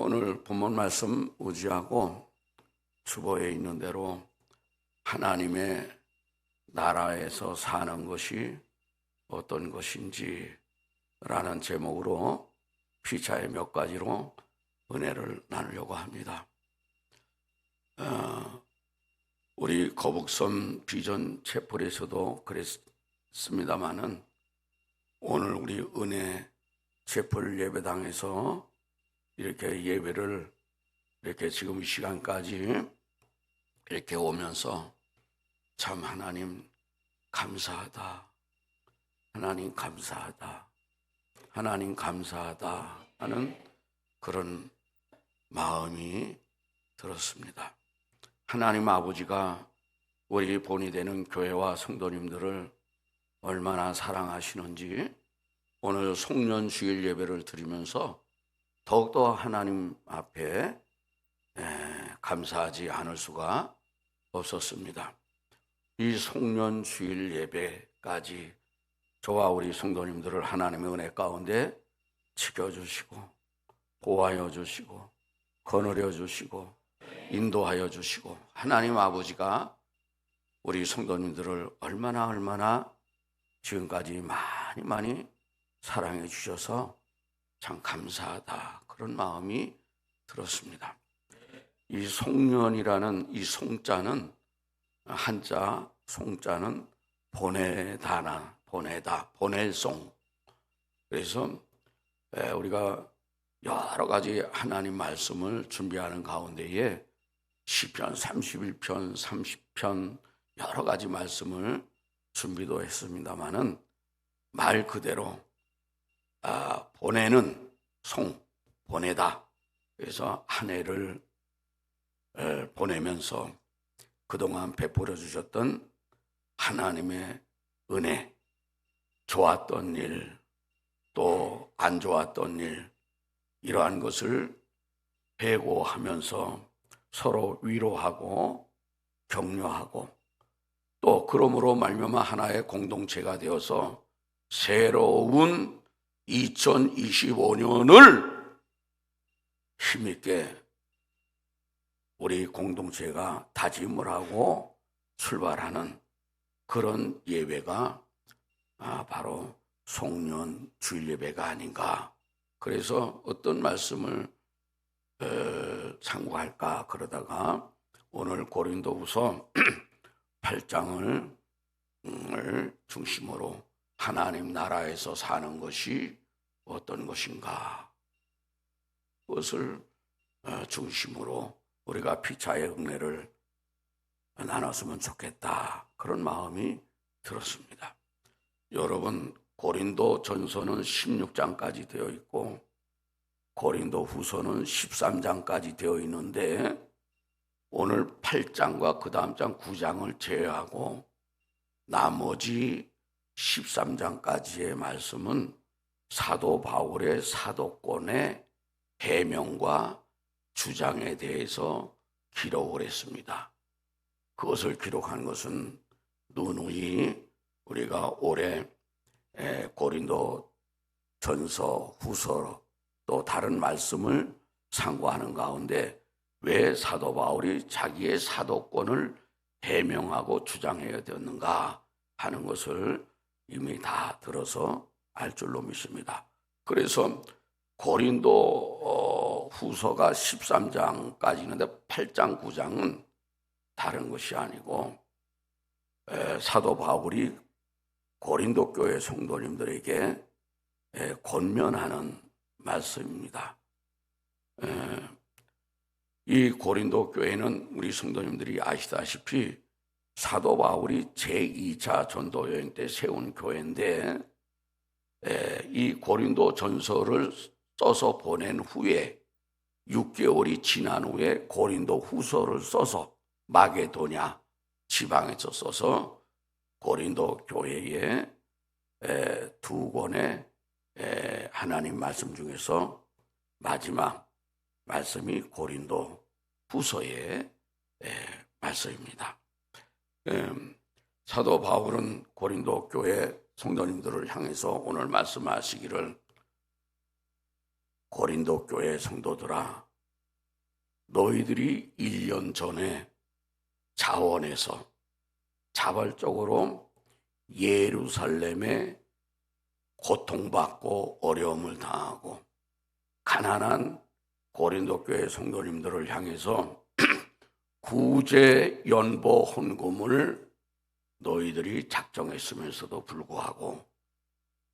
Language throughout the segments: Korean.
오늘 본문 말씀 의지하고 주보에 있는 대로 하나님의 나라에서 사는 것이 어떤 것인지 라는 제목으로 피차의 몇 가지로 은혜를 나누려고 합니다. 어, 우리 거북선 비전 채플에서도 그랬습니다마는 오늘 우리 은혜 채플 예배당에서 이렇게 예배를 이렇게 지금 이 시간까지 이렇게 오면서 참 하나님 감사하다. 하나님 감사하다. 하나님 감사하다 하는 그런 마음이 들었습니다. 하나님 아버지가 우리 본이 되는 교회와 성도님들을 얼마나 사랑하시는지 오늘 송년 주일 예배를 드리면서 더욱더 하나님 앞에 감사하지 않을 수가 없었습니다. 이 송년 주일 예배까지 저와 우리 성도님들을 하나님의 은혜 가운데 지켜주시고 보호하여 주시고 거느려 주시고 인도하여 주시고 하나님 아버지가 우리 성도님들을 얼마나 얼마나 지금까지 많이 많이 사랑해 주셔서 참 감사하다 그런 마음이 들었습니다. 이 송년이라는 이 송자는 한자 송자는 보내다나 보내다 보낼송 그래서 우리가 여러 가지 하나님 말씀을 준비하는 가운데에 시편 31편 30편 여러 가지 말씀을 준비도 했습니다마는 말 그대로 아, 보내는 송 보내다. 그래서 한 해를 보내면서 그동안 베풀어 주셨던 하나님의 은혜, 좋았던 일, 또 안 좋았던 일, 이러한 것을 회고하면서 서로 위로하고 격려하고 또 그러므로 말미암아 하나의 공동체가 되어서 새로운 2025년을 힘있게 우리 공동체가 다짐을 하고 출발하는 그런 예배가 아, 바로 송년 주일 예배가 아닌가. 그래서 어떤 말씀을 참고할까 그러다가 오늘 고린도후서 8장을 음, 중심으로 하나님 나라에서 사는 것이 어떤 것인가 그것을 어, 중심으로 우리가 피차의 은혜를 나눴으면 좋겠다. 그런 마음이 들었습니다. 여러분, 고린도 전서는 16장까지 되어 있고, 고린도 후서는 13장까지 되어 있는데, 오늘 8장과 그 다음 장 9장을 제외하고, 나머지 13장까지의 말씀은 사도 바울의 사도권의 해명과 주장에 대해서 기록을 했습니다. 그것을 기록한 것은 누누이 우리가 올해 고린도 전서, 후서 또 다른 말씀을 상고하는 가운데 왜 사도 바울이 자기의 사도권을 해명하고 주장해야 되었는가 하는 것을 이미 다 들어서 알 줄로 믿습니다. 그래서 고린도 어, 후서가 13장까지 있는데 8장, 9장은 다른 것이 아니고 사도 바울이 고린도 교회 성도님들에게 권면하는 말씀입니다. 이 고린도 교회는 우리 성도님들이 아시다시피 사도 바울이 제2차 전도 여행 때 세운 교회인데 이 고린도 전서를 써서 보낸 후에 6개월이 지난 후에 고린도 후서를 써서 마게도냐 지방에서 써서 고린도 교회에 두 권의 하나님 말씀 중에서 마지막 말씀이 고린도 후서의 말씀입니다. 사도 바울은 고린도 교회 성도님들을 향해서 오늘 말씀하시기를 고린도 교회 성도들아 너희들이 1년 전에 자원에서 자발적으로 예루살렘에 고통받고 어려움을 당하고 가난한 고린도 교회 성도님들을 향해서 구제 연보 헌금을 너희들이 작정했으면서도 불구하고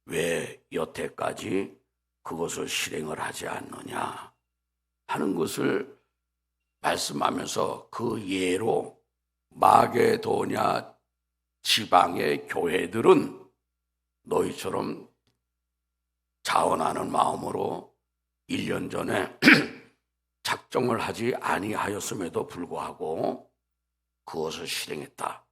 왜 여태까지 그것을 실행을 하지 않느냐 하는 것을 말씀하면서 그 예로 마게도냐 지방의 교회들은 너희처럼 자원하는 마음으로 1년 전에 작 정을 하지 아니하였음에도 불구하고 그것을 실행했다.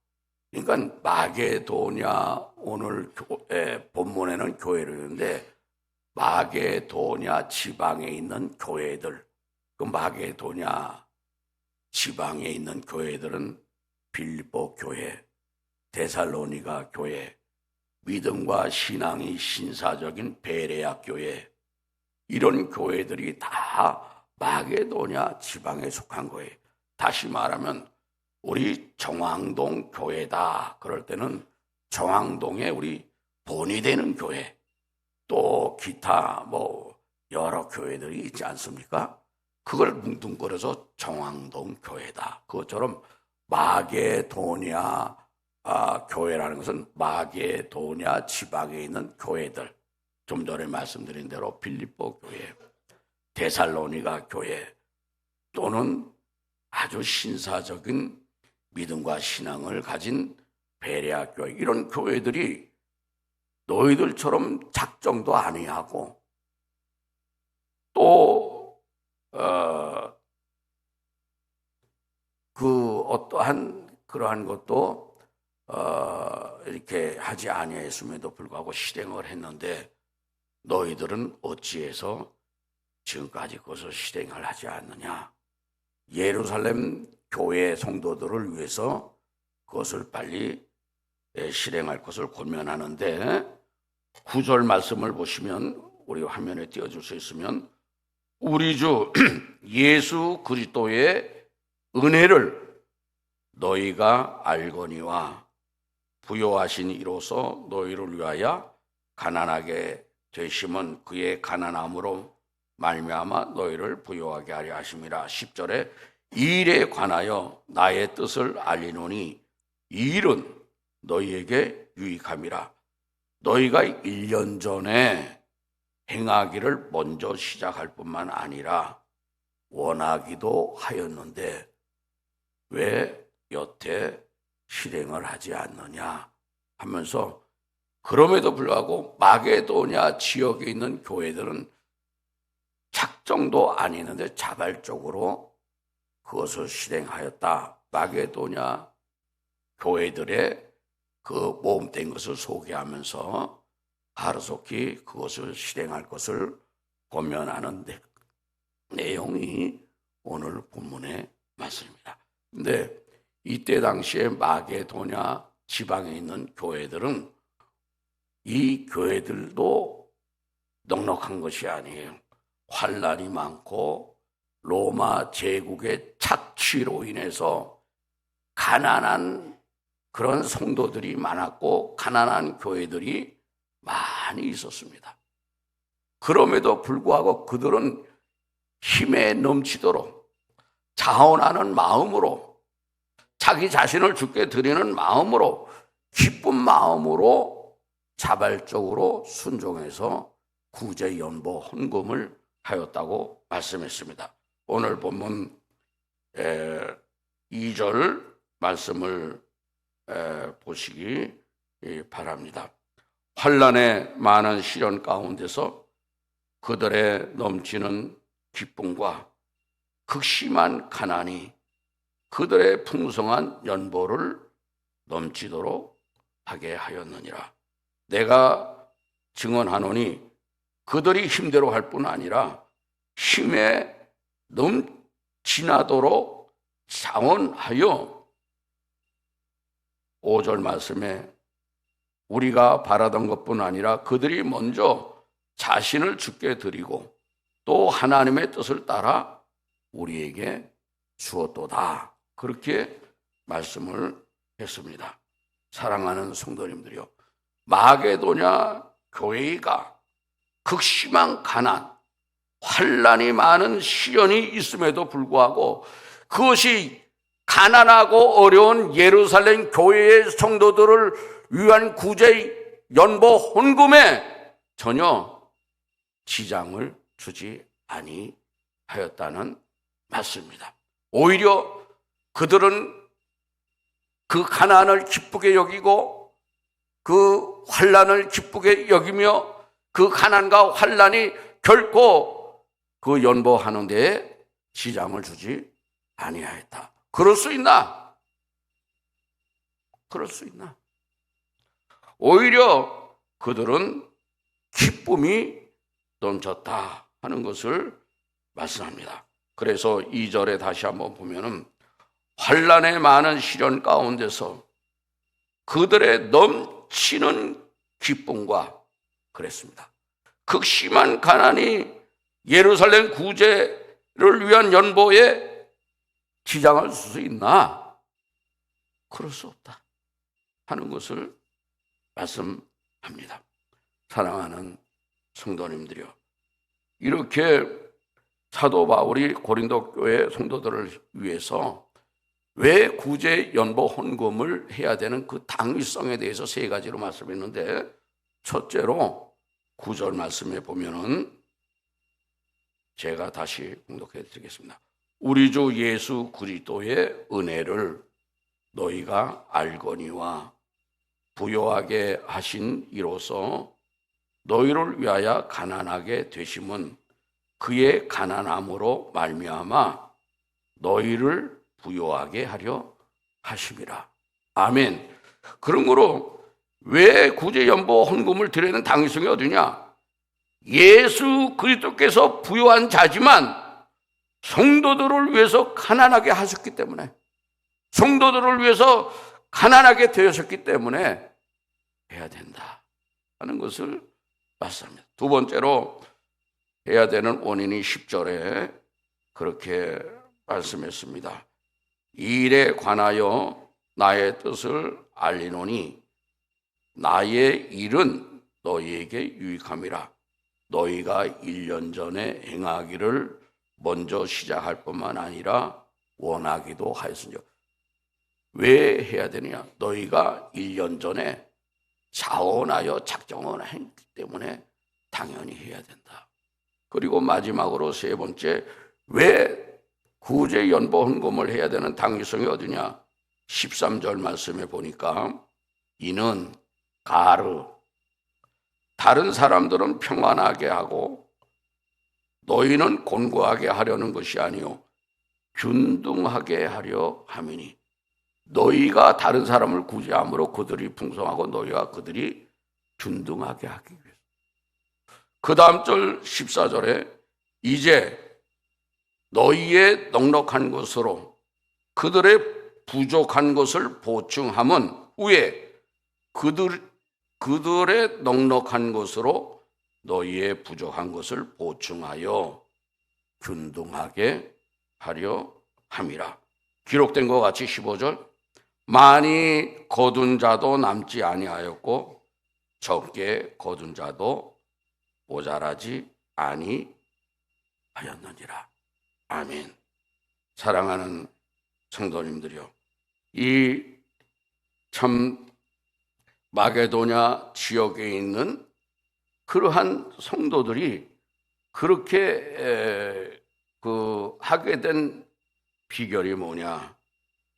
그러니까 마게도냐 오늘 교- 본문에는 교회를 있는데 마게도냐 지방에 있는 교회들 그 마게도냐 지방에 있는 교회들은 빌립보 교회, 데살로니가 교회, 믿음과 신앙이 신사적인 베레아 교회 이런 교회들이 다 마게도냐 지방에 속한 거예요. 다시 말하면 우리 정왕동 교회다. 그럴 때는 정왕동에 우리 본이 되는 교회 또 기타 뭐 여러 교회들이 있지 않습니까? 그걸 뭉뚱거려서 정왕동 교회다. 그것처럼 마게도냐 아, 교회라는 것은 마게도냐 지방에 있는 교회들. 좀 전에 말씀드린 대로 빌립보 교회, 데살로니가 교회 또는 아주 신사적인 믿음과 신앙을 가진 베레아 교회 이런 교회들이 너희들처럼 작정도 아니하고 또 어, 그 어떠한 그러한 것도 어, 이렇게 하지 아니했음에도 불구하고 실행을 했는데 너희들은 어찌해서 지금까지 그것을 실행을 하지 않느냐? 예루살렘 교회 성도들을 위해서 그것을 빨리 예, 실행할 것을 권면하는데 구절 말씀을 보시면 우리 화면에 띄워줄 수 있으면 우리 주 예수 그리스도의 은혜를 너희가 알거니와 부요하신 이로써 너희를 위하여 가난하게 되심은 그의 가난함으로 말미암아 너희를 부요하게 하려 하심이라. 10절에 이 일에 관하여 나의 뜻을 알리노니 이 일은 너희에게 유익함이라. 너희가 1년 전에 행하기를 먼저 시작할 뿐만 아니라 원하기도 하였는데 왜 여태 실행을 하지 않느냐 하면서 그럼에도 불구하고 마게도냐 지역에 있는 교회들은 작정도 아니는데 자발적으로 그것을 실행하였다. 마게도냐 교회들의 그 모험된 것을 소개하면서 하루속히 그것을 실행할 것을 고면하는 내- 내용이 오늘 본문의 말씀입니다. 근데 이때 당시에 마게도냐 지방에 있는 교회들은 이 교회들도 넉넉한 것이 아니에요. 환란이 많고 로마 제국의 착취로 인해서 가난한 그런 성도들이 많았고 가난한 교회들이 많이 있었습니다. 그럼에도 불구하고 그들은 힘에 넘치도록 자원하는 마음으로 자기 자신을 죽게 드리는 마음으로 기쁜 마음으로 자발적으로 순종해서 구제 연보 헌금을 하였다고 말씀했습니다. 오늘 본문 2절 말씀을 에, 보시기 예, 바랍니다. 환란의 많은 시련 가운데서 그들의 넘치는 기쁨과 극심한 가난이 그들의 풍성한 연보를 넘치도록 하게 하였느니라. 내가 증언하노니 그들이 힘대로 할 뿐 아니라 힘에 넘치나도록 자원하여 5절 말씀에 우리가 바라던 것뿐 아니라 그들이 먼저 자신을 죽게 드리고 또 하나님의 뜻을 따라 우리에게 주었도다. 그렇게 말씀을 했습니다. 사랑하는 성도님들이요. 마게도냐 교회가 극심한 가난, 환란이 많은 시련이 있음에도 불구하고 그것이 가난하고 어려운 예루살렘 교회의 성도들을 위한 구제 연보 헌금에 전혀 지장을 주지 아니하였다는 말씀입니다. 오히려 그들은 그 가난을 기쁘게 여기고 그 환란을 기쁘게 여기며 그 가난과 환란이 결코 그 연보하는 데에 지장을 주지 아니하였다. 그럴 수 있나? 그럴 수 있나? 오히려 그들은 기쁨이 넘쳤다 하는 것을 말씀합니다. 그래서 2절에 다시 한번 보면은 환란의 많은 시련 가운데서 그들의 넘치는 기쁨과 그랬습니다. 극심한 가난이 예루살렘 구제를 위한 연보에 지장할 수 있나? 그럴 수 없다. 하는 것을 말씀합니다. 사랑하는 성도님들이요. 이렇게 사도 바울이 고린도 교회 성도들을 위해서 왜 구제 연보 헌금을 해야 되는 그 당위성에 대해서 세 가지로 말씀했는데 첫째로 구절 말씀에 보면은 제가 다시 공독해 드리겠습니다. 우리 주 예수 그리스도의 은혜를 너희가 알거니와 부요하게 하신 이로써 너희를 위하여 가난하게 되심은 그의 가난함으로 말미암아 너희를 부요하게 하려 하심이라. 아멘. 그러므로 왜 구제 연보 헌금을 드리는 당위성이 어디냐? 예수 그리스도께서 부요한 자지만 성도들을 위해서 가난하게 하셨기 때문에 성도들을 위해서 가난하게 되셨기 때문에 해야 된다 하는 것을 말씀합니다. 두 번째로 해야 되는 원인이 10절에 그렇게 말씀했습니다. 이 일에 관하여 나의 뜻을 알리노니 나의 일은 너희에게 유익함이라 너희가 1년 전에 행하기를 먼저 시작할 뿐만 아니라 원하기도 하였으니 왜 해야 되느냐? 너희가 1년 전에 자원하여 작정을 했기 때문에 당연히 해야 된다. 그리고 마지막으로 세 번째, 왜 구제 연보 헌금을 해야 되는 당위성이 어디냐? 13절 말씀에 보니까 이는 가르 다른 사람들은 평안하게 하고 너희는 곤고하게 하려는 것이 아니요 균등하게 하려 함이니 너희가 다른 사람을 구제함으로 그들이 풍성하고 너희와 그들이 균등하게 하기 위해서. 그 다음 절 14절에 이제 너희의 넉넉한 것으로 그들의 부족한 것을 보충함은 후에 그들, 그들의 넉넉한 것으로 너희의 부족한 것을 보충하여 균등하게 하려 함이라. 기록된 것 같이 15절 많이 거둔 자도 남지 아니하였고 적게 거둔 자도 모자라지 아니하였느니라. 아멘. 사랑하는 성도님들이요. 이 참 마게도냐 지역에 있는 그러한 성도들이 그렇게 그 하게 된 비결이 뭐냐?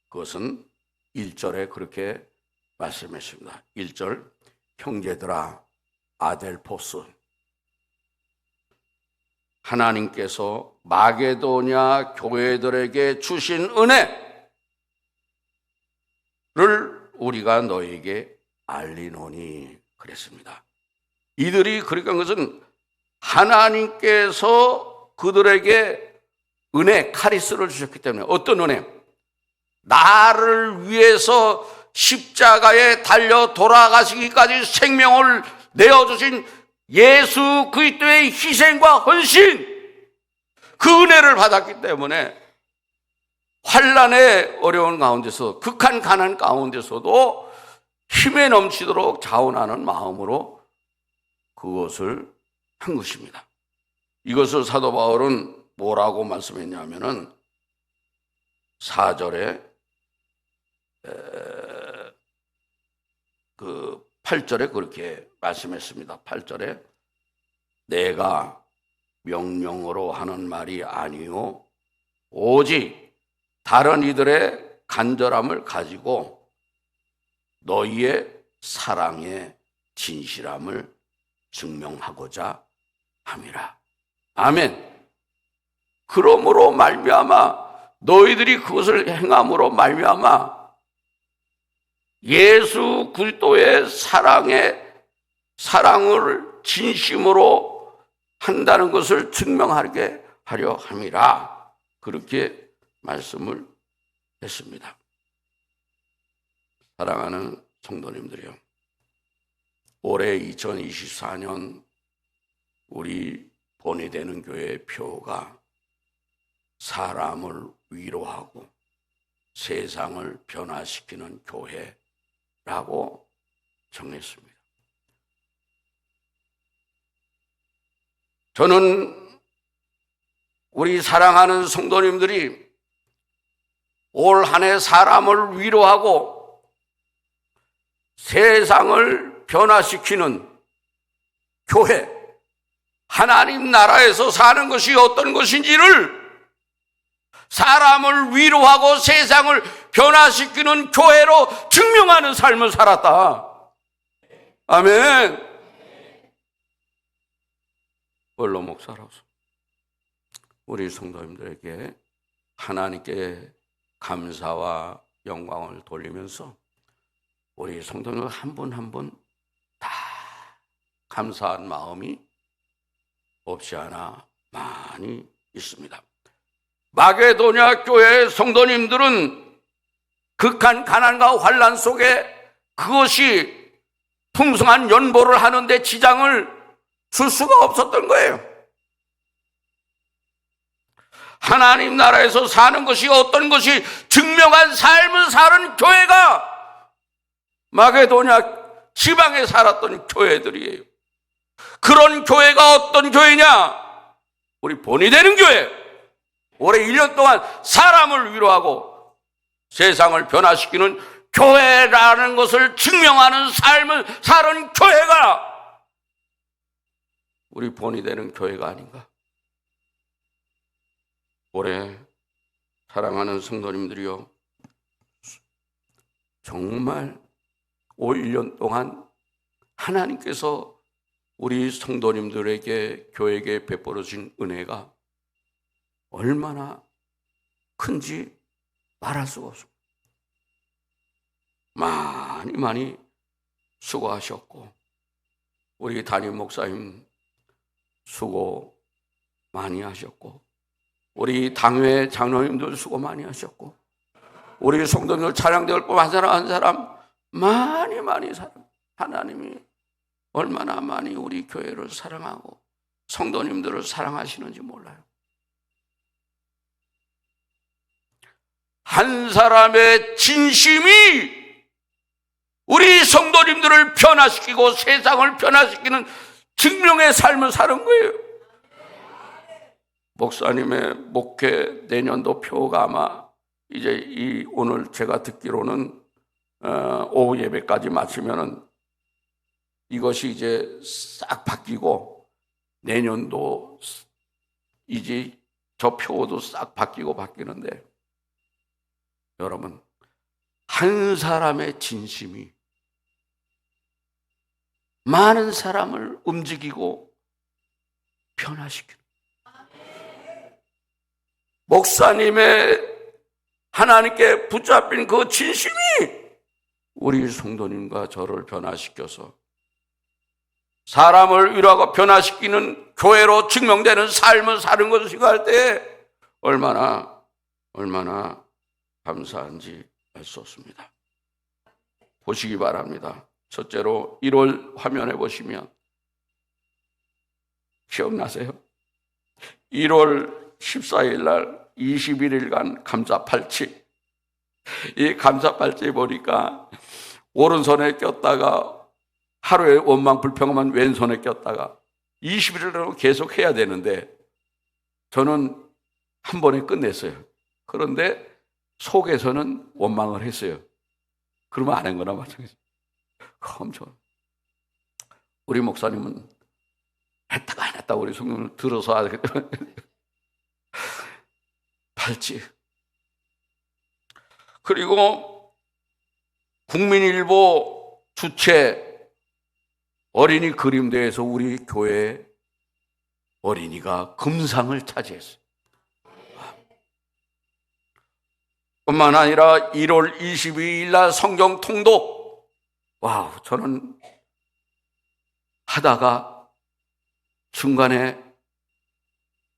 그것은 1절에 그렇게 말씀했습니다. 1절 형제들아 아델포스 하나님께서 마게도냐 교회들에게 주신 은혜를 우리가 너에게 알리노니 그랬습니다. 이들이 그러니까 그것은 하나님께서 그들에게 은혜 카리스를 주셨기 때문에 어떤 은혜? 나를 위해서 십자가에 달려 돌아가시기까지 생명을 내어주신 예수 그리스도의 희생과 헌신 그 은혜를 받았기 때문에 환란의 어려운 가운데서 극한 가난 가운데서도 힘에 넘치도록 자원하는 마음으로 그것을 한 것입니다. 이것을 사도 바울은 뭐라고 말씀했냐면은 4절에 그 8절에 그렇게 말씀했습니다. 8절에 내가 명령으로 하는 말이 아니요 오직 다른 이들의 간절함을 가지고 너희의 사랑의 진실함을 증명하고자 함이라. 아멘. 그러므로 말미암아 너희들이 그것을 행함으로 말미암아 예수 그리스도의 사랑의 사랑을 진심으로 한다는 것을 증명하게 하려 함이라. 그렇게 말씀을 했습니다. 사랑하는 성도님들이요. 올해 2024년 우리 본회되는 교회의 표가 사람을 위로하고 세상을 변화시키는 교회라고 정했습니다. 저는 우리 사랑하는 성도님들이 올 한 해 사람을 위로하고 세상을 변화시키는 교회, 하나님 나라에서 사는 것이 어떤 것인지를 사람을 위로하고 세상을 변화시키는 교회로 증명하는 삶을 살았다. 아멘. 원로 목사로서 우리 성도님들에게 하나님께 감사와 영광을 돌리면서 우리 성도님들 한분 한 분 다 감사한 마음이 없지 않아 많이 있습니다. 마게도냐 교회 성도님들은 극한 가난과 환란 속에 그것이 풍성한 연보를 하는데 지장을 줄 수가 없었던 거예요. 하나님 나라에서 사는 것이 어떤 것이 증명한 삶을 사는 교회가 마게도냐 지방에 살았던 교회들이에요. 그런 교회가 어떤 교회냐? 우리 본이 되는 교회. 올해 1년 동안 사람을 위로하고 세상을 변화시키는 교회라는 것을 증명하는 삶을 사는 교회가 우리 본이 되는 교회가 아닌가? 올해 사랑하는 성도님들이요. 정말 올 1년 동안 하나님께서 우리 성도님들에게 교회에 베풀어진 은혜가 얼마나 큰지 말할 수가 없습니다. 많이 많이 수고하셨고 우리 담임 목사님 수고 많이 하셨고 우리 당회 장로님들 수고 많이 하셨고 우리 성도님들 찬양대를 뽑한 사람 한 사람 많이 많이 사랑 하나님이 얼마나 많이 우리 교회를 사랑하고 성도님들을 사랑하시는지 몰라요. 한 사람의 진심이 우리 성도님들을 변화시키고 세상을 변화시키는 증명의 삶을 사는 거예요. 목사님의 목회 내년도 표가 아마 이제 이 오늘 제가 듣기로는 어, 오후 예배까지 마치면은 이것이 이제 싹 바뀌고 내년도 이제 저 표도 싹 바뀌고 바뀌는데 여러분 한 사람의 진심이 많은 사람을 움직이고 변화시키는 목사님의 하나님께 붙잡힌 그 진심이 우리 성도님과 저를 변화시켜서 사람을 위로하고 변화시키는 교회로 증명되는 삶을 사는 것을 생각할 때 얼마나 얼마나 감사한지 알 수 없습니다. 보시기 바랍니다. 첫째로 1월 화면에 보시면 기억나세요? 1월 14일 날 21일간 감사팔찌. 이 감사 팔찌 보니까 오른손에 꼈다가 하루에 원망 불평하면 왼손에 꼈다가 21일을 계속 해야 되는데 저는 한 번에 끝냈어요. 그런데 속에서는 원망을 했어요. 그러면 안 한 거나 마찬가지. 엄청. 우리 목사님은 했다가 안 했다가 우리 성령을 들어서. 팔찌. 그리고 국민일보 주최 어린이 그림대회에서 우리 교회 어린이가 금상을 차지했어요. 뿐만 아니라 1월 22일 날 성경 통독. 와우, 저는 하다가 중간에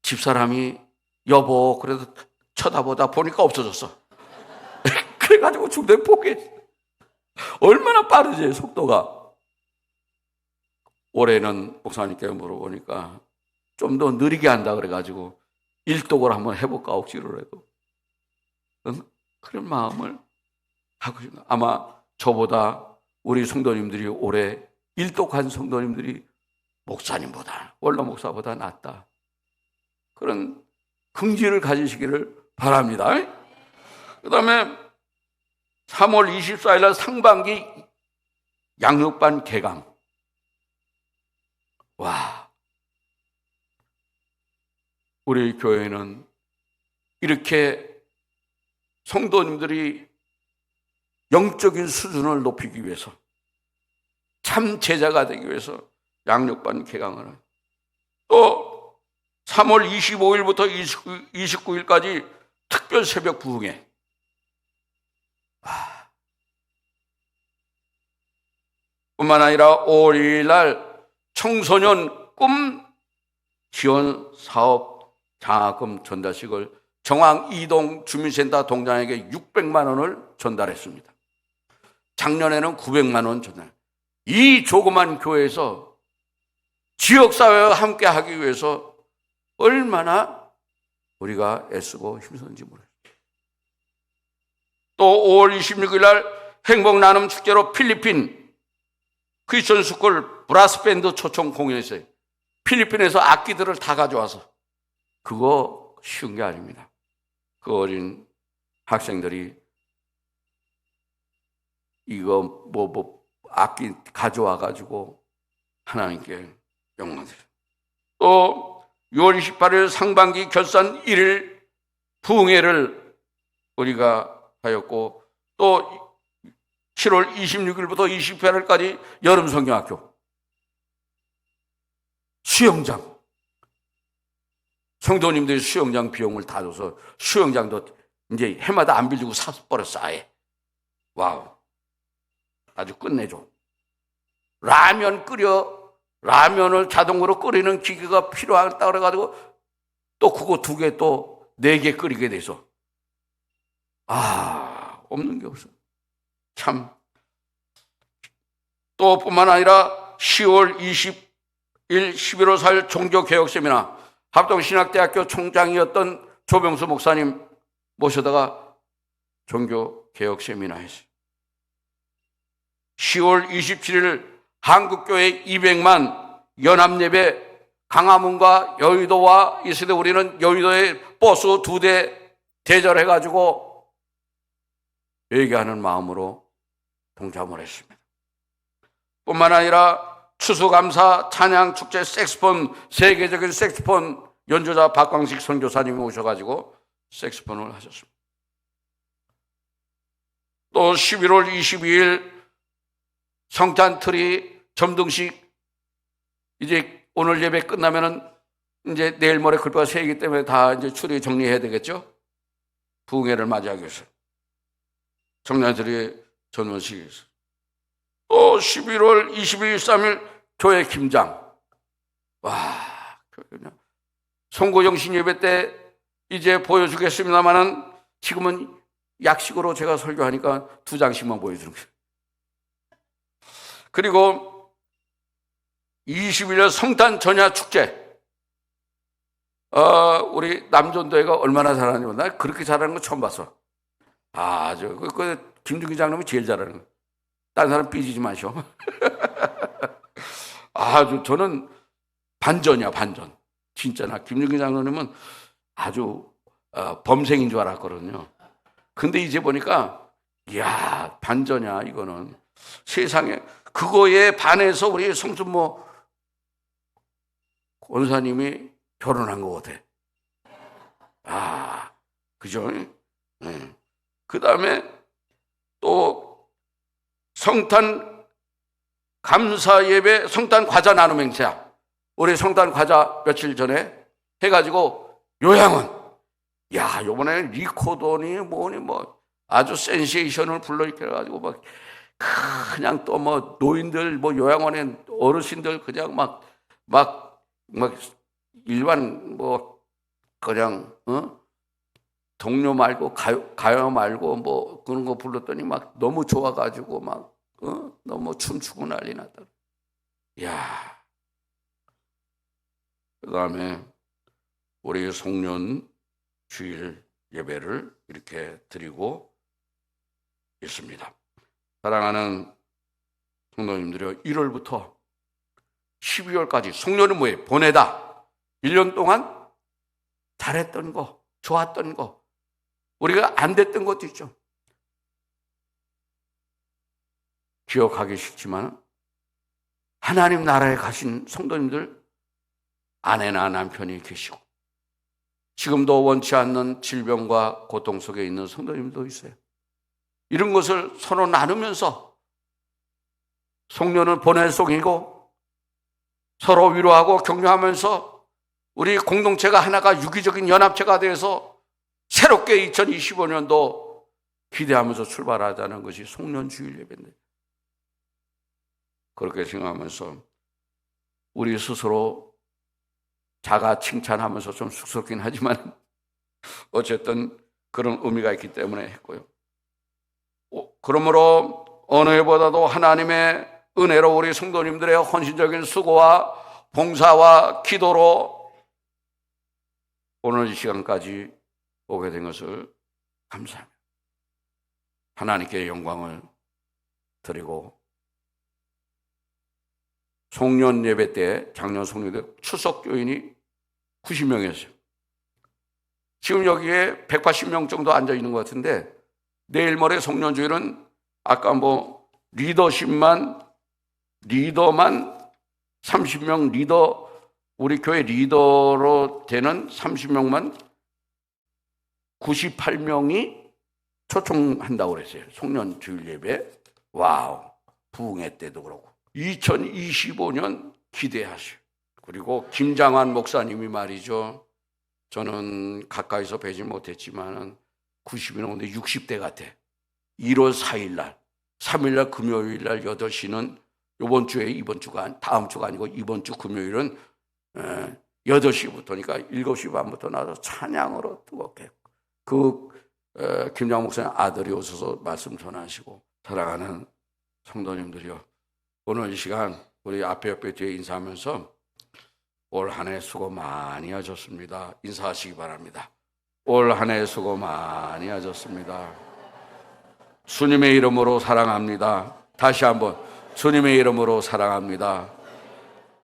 집사람이 여보, 그래도 쳐다보다 보니까 없어졌어. 그래가지고 중도에 포기했어. 얼마나 빠르지, 속도가. 올해는 목사님께 물어보니까 좀 더 느리게 한다 그래가지고 일독을 한번 해볼까 억지로라도 응? 그런 마음을 하고 싶다. 아마 저보다 우리 성도님들이 올해 일독한 성도님들이 목사님보다 원로 목사보다 낫다. 그런 긍지를 가지시기를 바랍니다. 그 다음에 3월 24일 날 상반기 양육반 개강. 와. 우리 교회는 이렇게 성도님들이 영적인 수준을 높이기 위해서 참 제자가 되기 위해서 양육반 개강을. 또 3월 25일부터 29, 일까지 특별 새벽 부흥회. 와. 뿐만 아니라 5월 2일 날 청소년 꿈 지원 사업 장학금 전달식을 정황 이동 주민센터 동장에게 600만 원을 전달했습니다. 작년에는 900만 원 전달. 이 조그만 교회에서 지역사회와 함께 하기 위해서 얼마나 우리가 애쓰고 힘썼는지 모르겠어요. 또 5월 26일 날 행복 나눔 축제로 필리핀 크리스천 스쿨 브라스 밴드 초청 공연했어요. 필리핀에서 악기들을 다 가져와서 그거 쉬운 게 아닙니다. 그 어린 학생들이 이거 뭐, 뭐 악기 가져와 가지고 하나님께 영광 드려요. 또 6월 28일 상반기 결산 1일 부흥회를 우리가 하였고 또 7월 26일부터 28일까지 여름 성경학교 수영장. 성도님들이 수영장 비용을 다 줘서 수영장도 이제 해마다 안 빌리고 사서 버렸어 아예. 와우. 아주 끝내줘. 라면 끓여. 라면을 자동으로 끓이는 기계가 필요하다 그래가지고 또 그거 두 개 또 네 개 끓이게 돼서. 아 없는 게 없어 참 또 뿐만 아니라 10월 20일 11월 4일 종교개혁 세미나 합동신학대학교 총장이었던 조병수 목사님 모셔다가 종교개혁 세미나 했어요. 10월 27일 한국교회 200만 연합예배 강화문과 여의도와 있을 때 우리는 여의도에 버스 두 대 대절해가지고 얘기하는 마음으로 동참을 했습니다. 뿐만 아니라 추수감사 찬양 축제 색스폰 세계적인 색스폰 연주자 박광식 선교사님이 오셔가지고 색스폰을 하셨습니다. 또 11월 22일 성탄트리 점등식 이제 오늘 예배 끝나면은 이제 내일 모레 글바가 새이기 때문에 다 이제 추리 정리해야 되겠죠? 부흥회를 맞이하기 위해서 청년들이 전원식이 있어요. 또 11월 22일, 3일 교회 김장. 와, 그냥 송고정신 예배 때 이제 보여주겠습니다만은 지금은 약식으로 제가 설교하니까 두 장씩만 보여주는 거예요. 그리고 20일 성탄 전야 축제. 어, 우리 남전도회가 얼마나 잘하냐면 나 그렇게 잘하는 거 처음 봤어. 아, 저, 그, 그 김준기 장로이 제일 잘하는 거. 다른 사람 삐지지 마셔. 아주 저는 반전이야, 반전. 진짜 나 김준기 장로님은 아주 어, 범생인 줄 알았거든요. 근데 이제 보니까, 이야, 반전이야, 이거는. 세상에. 그거에 반해서 우리 성준모 권사님이 결혼한 거 같아. 아, 그죠? 네. 그 다음에 또 성탄 감사 예배 성탄 과자 나눔 행사. 우리 성탄 과자 며칠 전에 해가지고 요양원. 야, 요번에 리코더니 뭐니 뭐 아주 센세이션을 불러일으켜가지고 막 그냥 또 뭐 노인들 뭐 요양원에 어르신들 그냥 막 막 막 일반 뭐 그냥 어 동료 말고 가요, 가요 말고 뭐 그런 거 불렀더니 막 너무 좋아가지고 막 어? 너무 춤추고 난리 났다. 야. 그다음에 우리 송년 주일 예배를 이렇게 드리고 있습니다. 사랑하는 성도님들이요. 1월부터 12월까지 송년은 뭐예요? 보내다. 1년 동안 잘했던 거, 좋았던 거, 우리가 안 됐던 것도 있죠. 기억하기 싫지만 하나님 나라에 가신 성도님들 아내나 남편이 계시고 지금도 원치 않는 질병과 고통 속에 있는 성도님도 있어요. 이런 것을 서로 나누면서 송년은 보낼 속이고 서로 위로하고 격려하면서 우리 공동체가 하나가 유기적인 연합체가 돼서 새롭게 2025년도 기대하면서 출발하자는 것이 송년주일 예배인데 그렇게 생각하면서 우리 스스로 자가 칭찬하면서 좀 쑥스럽긴 하지만 어쨌든 그런 의미가 있기 때문에 했고요. 어, 그러므로 어느 해보다도 하나님의 은혜로 우리 성도님들의 헌신적인 수고와 봉사와 기도로 오늘 이 시간까지 오게 된 것을 감사합니다. 하나님께 영광을 드리고 송년 예배 때 작년 송년 때 추석 교인이 90명이었어요. 지금 여기에 180명 정도 앉아 있는 것 같은데 내일 모레 송년 주일은 아까 뭐 리더십만 리더만 30명 리더 우리 교회 리더로 되는 30명만 98명이 초청한다고 그랬어요. 송년 주일 예배. 와우. 부흥회 때도 그렇고. 2025년 기대하시오. 그리고 김장환 목사님이 말이죠. 저는 가까이서 뵈지 못했지만 90이 넘는데 60대 같아. 1월 4일 날, 3일 날 금요일 날 8시는 이번 주에 이번 주가 다음 주가 아니고 이번 주 금요일은 8시부터니까 7시 반부터 나와서 찬양으로 뜨겁게 그 김장 목사님 아들이 오셔서 말씀 전하시고 사랑하는 성도님들이요. 오늘 이 시간 우리 앞에 옆에 뒤에 인사하면서 올 한 해 수고 많이 하셨습니다. 인사하시기 바랍니다. 올 한 해 수고 많이 하셨습니다. 주님의 이름으로 사랑합니다. 다시 한번 주님의 이름으로 사랑합니다.